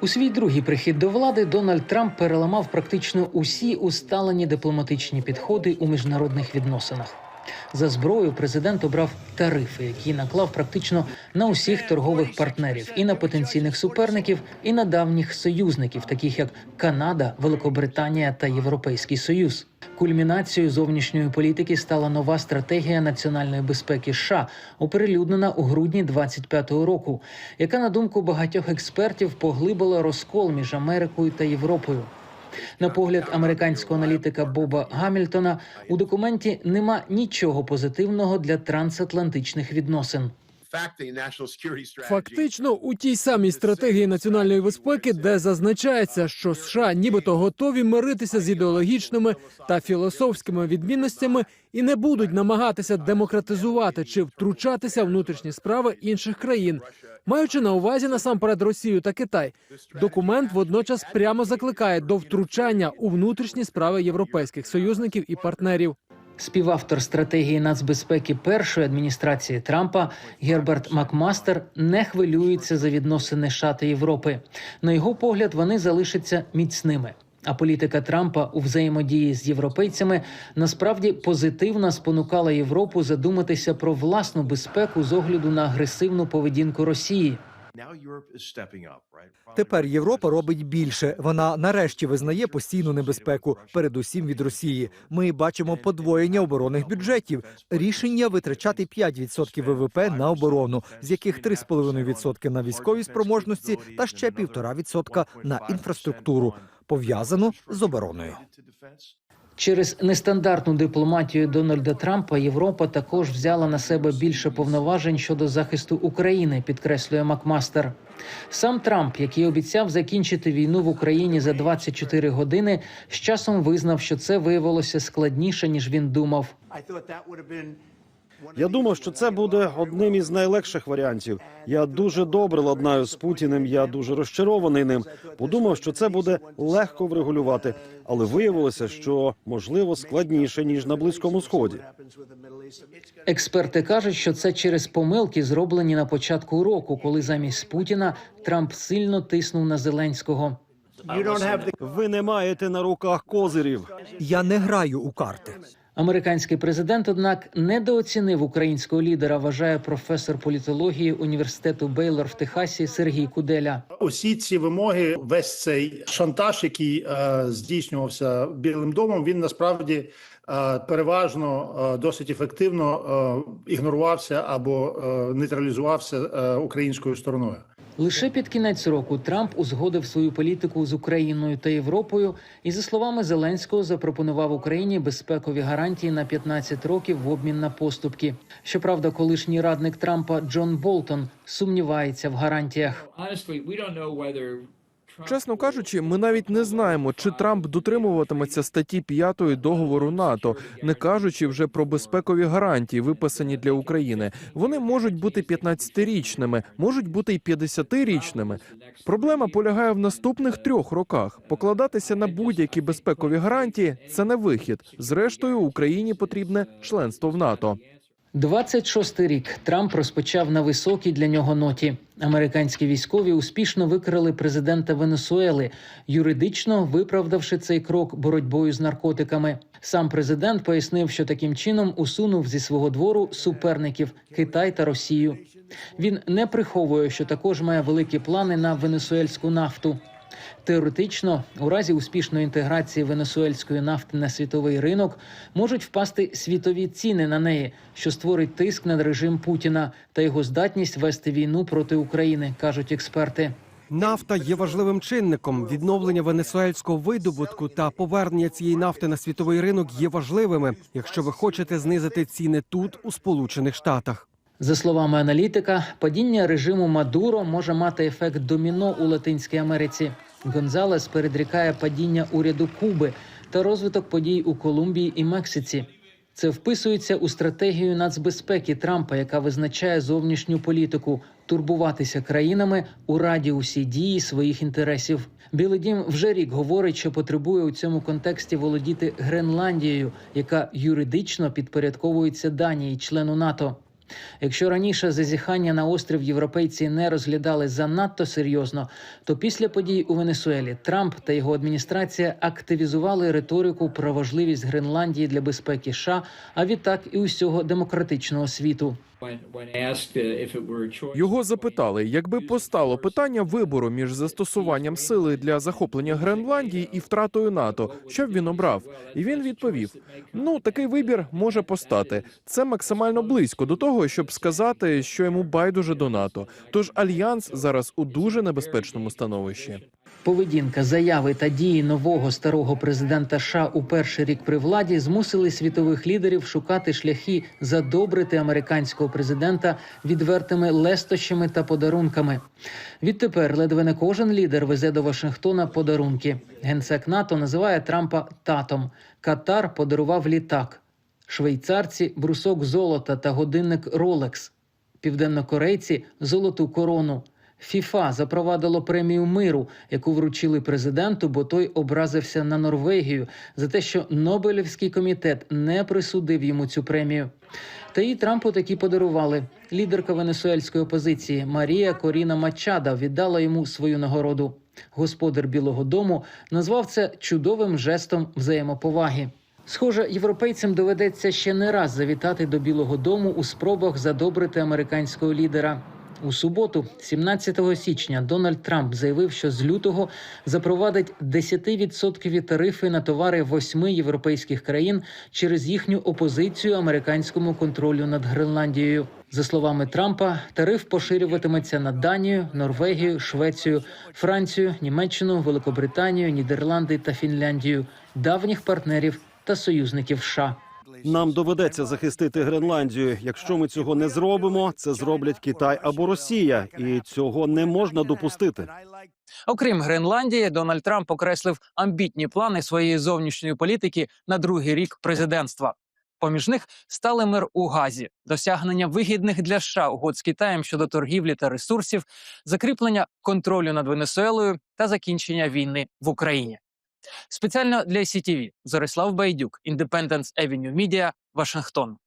У свій другий прихід до влади Дональд Трамп переламав практично усі усталені дипломатичні підходи у міжнародних відносинах. За зброю президент обрав тарифи, які наклав практично на усіх торгових партнерів, і на потенційних суперників, і на давніх союзників, таких як Канада, Великобританія та Європейський Союз. Кульмінацією зовнішньої політики стала нова стратегія національної безпеки США, оприлюднена у грудні 25-го року, яка, на думку багатьох експертів, поглибила розкол між Америкою та Європою. На погляд американського аналітика Боба Гамільтона, у документі нема нічого позитивного для трансатлантичних відносин. Фактично, у тій самій стратегії національної безпеки, де зазначається, що США нібито готові миритися з ідеологічними та філософськими відмінностями і не будуть намагатися демократизувати чи втручатися в внутрішні справи інших країн, маючи на увазі насамперед Росію та Китай. Документ водночас прямо закликає до втручання у внутрішні справи європейських союзників і партнерів. Співавтор стратегії нацбезпеки першої адміністрації Трампа Герберт Макмастер не хвилюється за відносини США та Європи. На його погляд, вони залишаться міцними. А політика Трампа у взаємодії з європейцями насправді позитивно спонукала Європу задуматися про власну безпеку з огляду на агресивну поведінку Росії. Тепер Європа робить більше. Вона нарешті визнає постійну небезпеку, передусім від Росії. Ми бачимо подвоєння оборонних бюджетів, рішення витрачати 5% ВВП на оборону, з яких 3,5% на військові спроможності та ще 1,5% на інфраструктуру, пов'язану з обороною. Через нестандартну дипломатію Дональда Трампа Європа також взяла на себе більше повноважень щодо захисту України, підкреслює Макмастер. Сам Трамп, який обіцяв закінчити війну в Україні за 24 години, з часом визнав, що це виявилося складніше ніж він думав. Я думав, що це буде одним із найлегших варіантів. Я дуже добре ладнаю з Путіним. Я дуже розчарований ним. Подумав, що це буде легко врегулювати, але виявилося, що можливо складніше ніж на близькому сході. Експерти кажуть, що це через помилки, зроблені на початку року, коли замість Путіна Трамп сильно тиснув на Зеленського. Ви не маєте на руках козирів. Я не граю у карти. Американський президент, однак, недооцінив українського лідера, вважає професор політології університету Бейлор в Техасі Сергій Куделя. Усі ці вимоги, весь цей шантаж, який е, здійснювався Білим домом, він насправді е, переважно е, досить ефективно е, ігнорувався або е, нейтралізувався е, українською стороною. Лише під кінець року Трамп узгодив свою політику з Україною та Європою, і за словами Зеленського, запропонував Україні безпекові гарантії на 15 років в обмін на поступки. Щоправда, колишній радник Трампа Джон Болтон сумнівається в гарантіях. Чесно кажучи, ми навіть не знаємо, чи Трамп дотримуватиметься статті 5 договору НАТО, не кажучи вже про безпекові гарантії, виписані для України. Вони можуть бути 15-річними, можуть бути й 50-річними. Проблема полягає в наступних трьох роках. Покладатися на будь-які безпекові гарантії це не вихід. Зрештою, Україні потрібне членство в НАТО. 26-й рік Трамп розпочав на високій для нього ноті. Американські військові успішно викрили президента Венесуели, юридично виправдавши цей крок боротьбою з наркотиками. Сам президент пояснив, що таким чином усунув зі свого двору суперників Китай та Росію. Він не приховує, що також має великі плани на венесуельську нафту. Теоретично, у разі успішної інтеграції венесуельської нафти на світовий ринок можуть впасти світові ціни на неї, що створить тиск на режим Путіна та його здатність вести війну проти України, кажуть експерти. Нафта є важливим чинником. Відновлення венесуельського видобутку та повернення цієї нафти на світовий ринок є важливими, якщо ви хочете знизити ціни тут, у Сполучених Штатах. За словами аналітика, падіння режиму Мадуро може мати ефект доміно у Латинській Америці. Гонзалес передрікає падіння уряду Куби та розвиток подій у Колумбії і Мексиці. Це вписується у стратегію нацбезпеки Трампа, яка визначає зовнішню політику турбуватися країнами у радіусі дії своїх інтересів. Білий дім вже рік говорить, що потребує у цьому контексті володіти Гренландією, яка юридично підпорядковується Данії, члену НАТО. Якщо раніше зазіхання на острів європейці не розглядали занадто серйозно, то після подій у Венесуелі Трамп та його адміністрація активізували риторику про важливість Гренландії для безпеки США, а відтак і усього демократичного світу. Uh. Його запитали, якби постало питання вибору між застосуванням сили для захоплення Гренландії і втратою НАТО, що б він обрав? І він відповів: ну такий вибір може постати. Це максимально близько до того, щоб сказати, що йому байдуже до НАТО. Тож альянс зараз у дуже небезпечному становищі. Поведінка, заяви та дії нового старого президента США у перший рік при владі змусили світових лідерів шукати шляхи задобрити американського президента відвертими лестощами та подарунками. Відтепер ледве не кожен лідер везе до Вашингтона подарунки. Генсек НАТО називає Трампа татом. Катар подарував літак. Швейцарці брусок золота та годинник Rolex. Південнокорейці золоту корону. ФІФА запровадило премію миру, яку вручили президенту, бо той образився на Норвегію за те, що Нобелівський комітет не присудив йому цю премію. Та і Трампу такі подарували. Лідерка венесуельської опозиції Марія Коріна Мачада віддала йому свою нагороду. Господар Білого Дому назвав це чудовим жестом взаємоповаги. Схоже, європейцям доведеться ще не раз завітати до Білого Дому у спробах задобрити американського лідера. У суботу, 17 січня, Дональд Трамп заявив, що з лютого запровадить 10% тарифи на товари восьми європейських країн через їхню опозицію американському контролю над Гренландією. За словами Трампа, тариф поширюватиметься на Данію, Норвегію, Швецію, Францію, Німеччину, Великобританію, Нідерланди та Фінляндію, давніх партнерів та союзників США. Нам доведеться захистити Гренландію. Якщо ми цього не зробимо, це зроблять Китай або Росія, і цього не можна допустити. Окрім Гренландії, Дональд Трамп окреслив амбітні плани своєї зовнішньої політики на другий рік президентства. Поміж них стали мир у Газі, досягнення вигідних для США угод з Китаєм щодо торгівлі та ресурсів, закріплення контролю над Венесуелою та закінчення війни в Україні. Спеціально для CTV Зорислав Байдюк, Independence Avenue Media, Вашингтон.